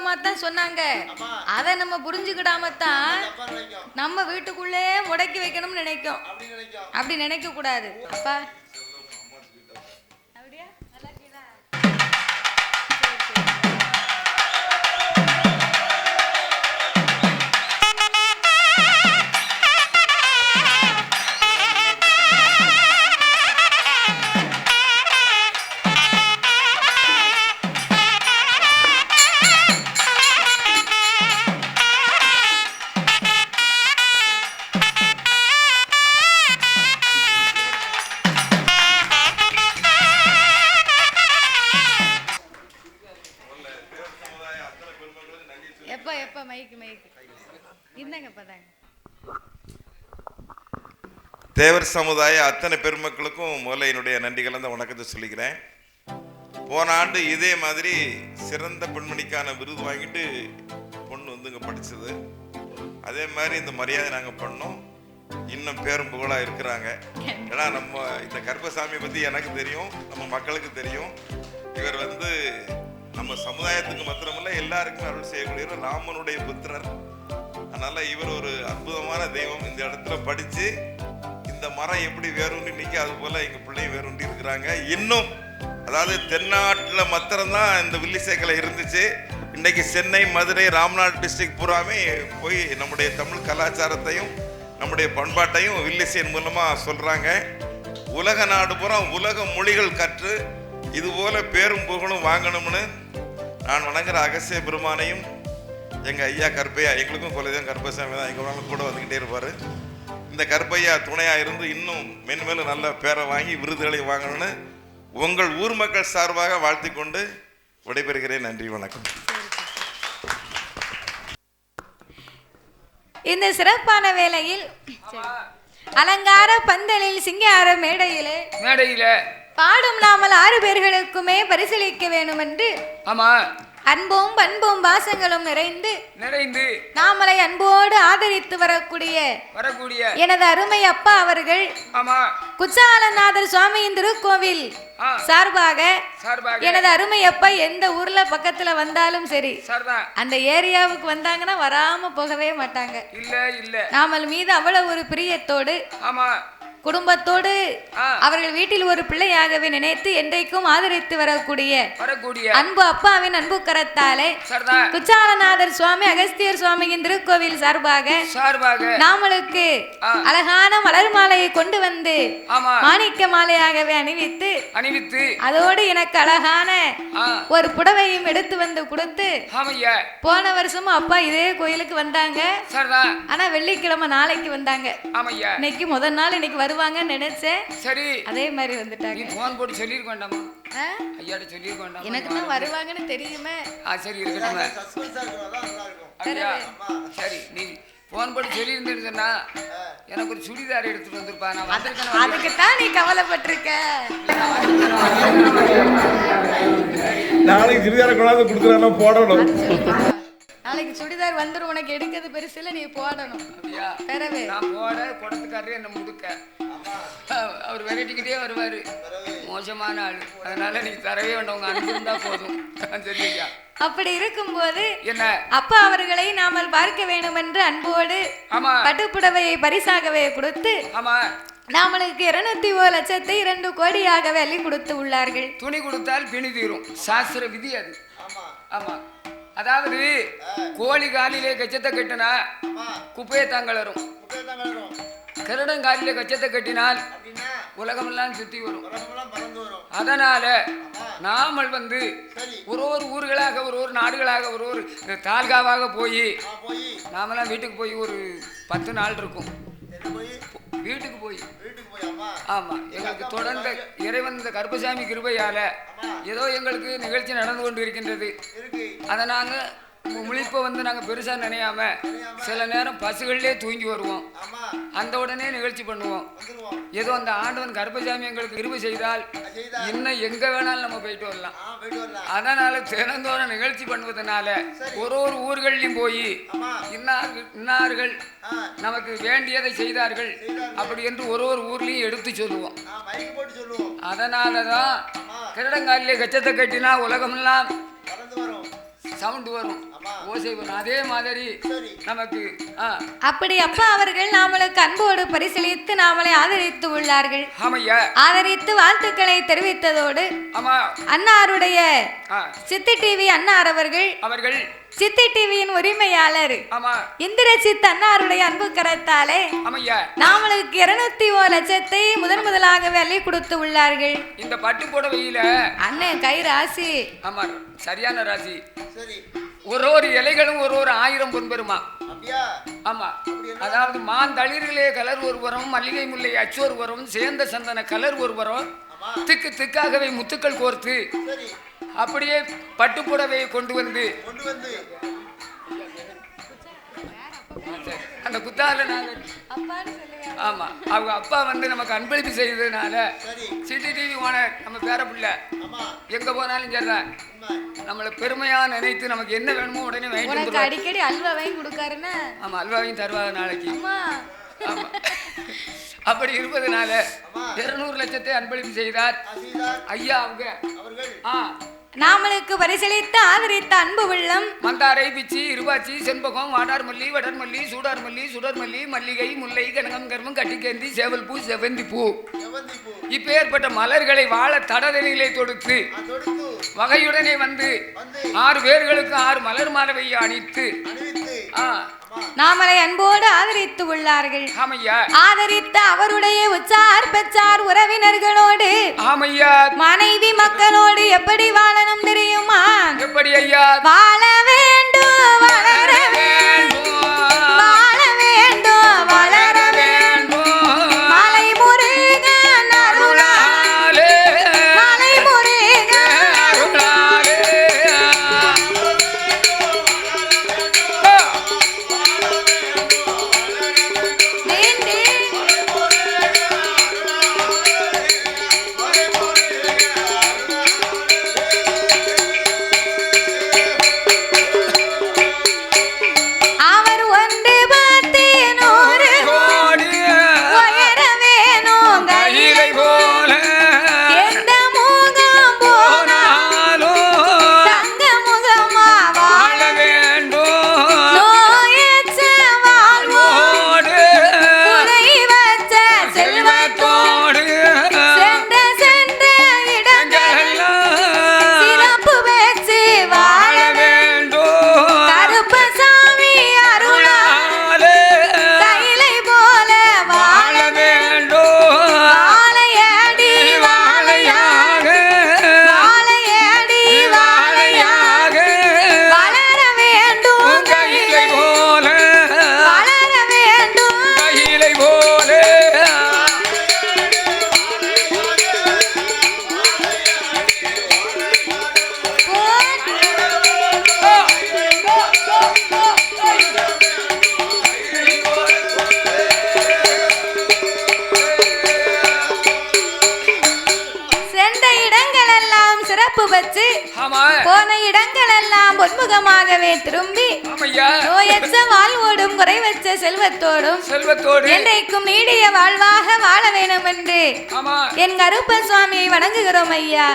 அனுபவமா தான் சொன்னாங்க அதை நம்ம புரிஞ்சுக்கிடாம தான் நம்ம வீட்டுக்குள்ளே முடக்கி வைக்கணும்னு நினைக்கும். அப்படி நினைக்க கூடாது அப்பா தேவர் சமுதாய அத்தனை பெருமக்களுக்கும் முதல்ல என்னுடைய நன்றி கலந்த வணக்கத்தை சொல்லிக்கிறேன். போன ஆண்டு இதே மாதிரி சிறந்த பெண்மணிக்கான விருது வாங்கிட்டு பொண்ணு வந்து இங்கே படிச்சது. அதே மாதிரி இந்த மரியாதை நாங்கள் பண்ணோம். இன்னும் பேரும் புகழாக இருக்கிறாங்க. ஏன்னா நம்ம இந்த கருப்பசாமியை பற்றி எனக்கு தெரியும் நம்ம மக்களுக்கு தெரியும். இவர் வந்து நம்ம சமுதாயத்துக்கு மாத்திரமல்ல எல்லாருக்குமே அருள் செய்யக்கூடியவர் ராமனுடைய புத்திரர். அதனால இவர் ஒரு அற்புதமான தெய்வம். இந்த இடத்துல படிச்சு இந்த மரம் எப்படி வேறுன்னு நிற்க அது போல எங்க பிள்ளையும் வேறுண்டி இருக்கிறாங்க. இன்னும் அதாவது தென்னாட்டில் மாத்திரம்தான் இந்த வில்லிசேக்கலை இருந்துச்சு. இன்னைக்கு சென்னை மதுரை ராம்நாத் டிஸ்ட்ரிக்ட் பூராமே போய் நம்முடைய தமிழ் கலாச்சாரத்தையும் நம்முடைய பண்பாட்டையும் வில்லிசையின் மூலமாக சொல்கிறாங்க உலக நாடு பூரா உலக மொழிகள் கற்று இதுபோல் பேரும் புகழும் வாங்கணும்னு நான் வணங்குற அகசிய பெருமானையும் எங்க ஐயா கருப்பையா எங்களுக்கும் குலதெய்வம் கருப்பசாமி தான். எங்க வேணாலும் கூட வந்துக்கிட்டே இருப்பாரு. இந்த கருப்பையா துணையா இருந்து இன்னும் மென்மேலும் நல்ல பேரை வாங்கி விருதுகளை வாங்கணும்னு உங்கள் ஊர் மக்கள் சார்பாக வாழ்த்திக் கொண்டு விடைபெறுகிறேன். நன்றி வணக்கம். இந்த சிறப்பான வேளையில் அலங்கார பந்தலில் சிங்கார மேடையிலே மேடையில பாடும் நாமல் ஆறு பேர்களுக்குமே பரிசீலிக்க வேண்டும் என்று ஆமா. அன்பும் பண்பும் பாசங்களும் நிறைந்து நிறைந்து நாமலை அன்போடு ஆதரித்து வரக்கூடிய வரக்கூடிய எனது அருமை அப்பா அவர்கள் ஆமா. குச்சாலநாதர் சுவாமியின் திருக்கோவில் சார்பாக எனது அருமை அப்பா எந்த ஊர்ல பக்கத்துல வந்தாலும் சரி அந்த ஏரியாவுக்கு வந்தாங்கன்னா வராம போகவே மாட்டாங்க. இல்ல இல்ல. நாமல் மீது அவ்வளவு ஒரு பிரியத்தோடு ஆமா. குடும்பத்தோடு. அவர்கள் வீட்டில் ஒரு பிள்ளையாகவே நினைத்து என்றைக்கும் ஆதரித்து வரக்கூடிய அன்பு அப்பாவின் அன்பு கரத்தாலே குச்சாலநாதர் சுவாமி அகஸ்தியர் சுவாமியின் திருக்கோவில் சார்பாக நாமளுக்கு. அழகான மலர் மாலையை கொண்டு வந்து மாணிக்க மாலையாகவே அணிவித்து அணிவித்து. அதோடு எனக்கு அழகான ஒரு புடவையும் எடுத்து வந்து கொடுத்து போன வருஷமும் அப்பா இதே கோயிலுக்கு வந்தாங்க. ஆனா வெள்ளிக்கிழமை நாளைக்கு வந்தாங்க. இன்னைக்கு முதல் நாள் இன்னைக்கு வருவாங்கன்னு நினைச்சேன். சரி. அதே மாதிரி நீ வந்துட்டாங்க போன் போட்டு சொல்லியிருக்க வேண்டாமா ஆ? ஐயாட்ட சொல்லியிருக்க வேண்டாமா எனக்கு தான் வருவாங்கன்னு தெரியுமே. ஆ சரி இருக்கட்டும். சரி நீ போன் போட்டு சொல்லியிருந்தேன்னு சொன்னா எனக்கு ஒரு சுடிதார் எடுத்துட்டு வந்திருப்பா. நான் வந்திருக்கேன் அதுக்கு தான் நீ கவலைப்பட்டிருக்க. நாளைக்கு சிறிதார கொண்டாந்து கொடுக்குறாங்க போடணும். நாளைக்கு சுடிதார் வந்துரும் உனக்கு எடுக்கிறது பெருசு இல்ல நீ போடணும். பெறவே. நான் போட குடத்துக்காரரே என்ன முடுக்க. அவர் விரட்டிக்கிட்டே வருவாரு. மோசமான ஆளு. அதனால நீ தரவே வேண்டாம். உங்க அன்பு இருந்தா போதும். சரி ஐயா அப்படி இருக்கும்போது என்ன? அப்பா அவர்களை நாமல் பார்க்க வேண்டும் என்று அன்போடு பட்டுப்புடவையை பரிசாகவே கொடுத்து ஆமா. நாமளுக்கு இருநூத்தி ஒரு லட்சத்தை இரண்டு கோடியாகவே அள்ளி கொடுத்து உள்ளார்கள். துணி கொடுத்தால் பிணி தீரும் சாஸ்திர விதி அது. ஆமா ஆமா. அதாவது கோழி காலிலே கச்சத்தை கட்டினா குப்பையை தான் வரும் கருடன் காலிலே கச்சத்தை கட்டினால் உலகமெல்லாம் சுத்தி வரும். அதனால நாமல் வந்து ஒரு ஒரு ஊர்களாக ஒரு ஒரு நாடுகளாக ஒரு ஒரு தாலுகாவாக போய் நாமெல்லாம் வீட்டுக்கு போய் ஒரு பத்து நாள் இருக்கும். வீட்டுக்கு போய். வீட்டுக்கு போய் அம்மா ஆமா எங்களுக்கு தொடர்ந்து இறைவன் இந்த கருப்பசாமி கிருபையால ஏதோ எங்களுக்கு நிகழ்ச்சி நடந்து கொண்டு இருக்கின்றது. இருக்கு. அதை நாங்க முழிப்பை வந்து நாங்க பெருசா நினையாம சில நேரம் பசுகள்லயே தூங்கி வருவோம். அந்த உடனே நிகழ்ச்சி பண்ணுவோம். ஏதோ அந்த ஆண்டவன் கருப்பசாமி எங்களுக்கு கிருபை செய்தால். இன்னும் எங்க வேணாலும் நம்ம போயிட்டு வரலாம். அதனால தினந்தோறும் நிகழ்ச்சி பண்ணுவதனால ஒரு ஒரு ஊர்கள்லயும் போய் ஆமா. இன்னார்கள் நமக்கு வேண்டியதை செய்தார்கள் அப்படி என்று ஒரு ஒரு ஊர்லயும் எடுத்து சொல்லுவோம். அதனால தான் கிரடங்காலிலே கச்சத்தை கட்டினா உலகமெல்லாம் சவுண்ட் வரும். ஓசை வரும் அதே மாதிரி சரி. நமக்கு அப்படி அப்பா அவர்கள் நாமளுக்கு அன்போடு பரிசீலித்து நாமளை ஆதரித்து உள்ளார்கள். ஆதரித்து வாழ்த்துக்களை தெரிவித்ததோடு ஆமா. அன்னாருடைய சித்தி டிவி அன்னார் அவர்கள் அவர்கள் சித்தி டிவியின் உரிமையாளர் ஆமா. இந்திரஜித் அன்னாருடைய அன்பு கரத்தாலே நாமளுக்கு இருநூத்தி ஓ லட்சத்தை முதன் முதலாக வேலை கொடுத்து உள்ளார்கள். இந்த பட்டு புடவையில அண்ணன் கை ராசி. ஆமா சரியான ராசி. சரி. ஒரு ஒரு இலைகளும் ஒரு ஒரு ஆயிரம் பொன் பெறுமா? அப்படியா? ஆமா. அதாவது மாந்தளிர்களே கலர் ஒருவரும் மல்லிகை முல்லை அச்சு ஒருவரும் சேர்ந்த சந்தன கலர் ஒருவரும் ஆமா. திக்கு திக்காகவே முத்துக்கள் கோர்த்து அப்படியே பட்டு புடவையை கொண்டு வந்து கொண்டு வந்து. அந்த குத்தால நாங்க ஆமா. அவங்க அப்பா வந்து நமக்கு அன்பளிப்பு செய்ததுனால சரி. சிட்டி டிவி ஓனர் நம்ம பேர பிள்ளை. ஆமா. எங்க போனாலும் உண்மை நம்மளை பெருமையா நினைத்து நமக்கு என்ன வேணுமோ உடனே வந்துருவாரு. அடிக்கடி அல்வா வாங்கி கொடுக்காருன்னா? ஆமா அல்வாவையும் தருவாங்க நாளைக்கு. அம்மா. ஆமா. அப்படி இருப்பதனால. இருநூறு லட்சத்தை அன்பளிப்பு செய்தார். ஐயா அவங்க. அவர்கள். ஆ. நாமளுக்கு பரிசீலித்து ஆதரித்த அன்பு உள்ளம். மந்தாரை பிச்சி இருவாச்சி செண்பகம் வாடார் மல்லி வடர் மல்லி சூடார் மல்லி சுடர் மல்லி மல்லிகை முல்லை கனகம் கர்மம் கட்டிக்கேந்தி சேவல் பூ செவந்தி பூ. இப்பேற்பட்ட மலர்களை வாழ தடதனிலே தொடுத்து வகையுடனே வந்து ஆறு பேர்களுக்கு ஆறு மலர் மாலவை அணித்து ஆ நாமளை அன்போடு ஆதரித்து உள்ளார்கள். ஆதரித்த அவருடைய உச்சார் பெற்றார் உறவினர்களோடு மனைவி மக்களோடு எப்படி வாழணும் தெரியுமா? எப்படி ஐயா? வாழ வேண்டும் வளர சிறப்பு வச்சு போன இடங்கள் எல்லாம் பொன்முகமாகவே திரும்பி நோயற்ற வாழ்வோடும் குறைவற்ற செல்வத்தோடும் செல்வத்தோடு. என்றைக்கும் நீடிய வாழ்வாக வாழ வேணும் என்று என் கருப்ப சுவாமியை வணங்குகிறோம் ஐயா.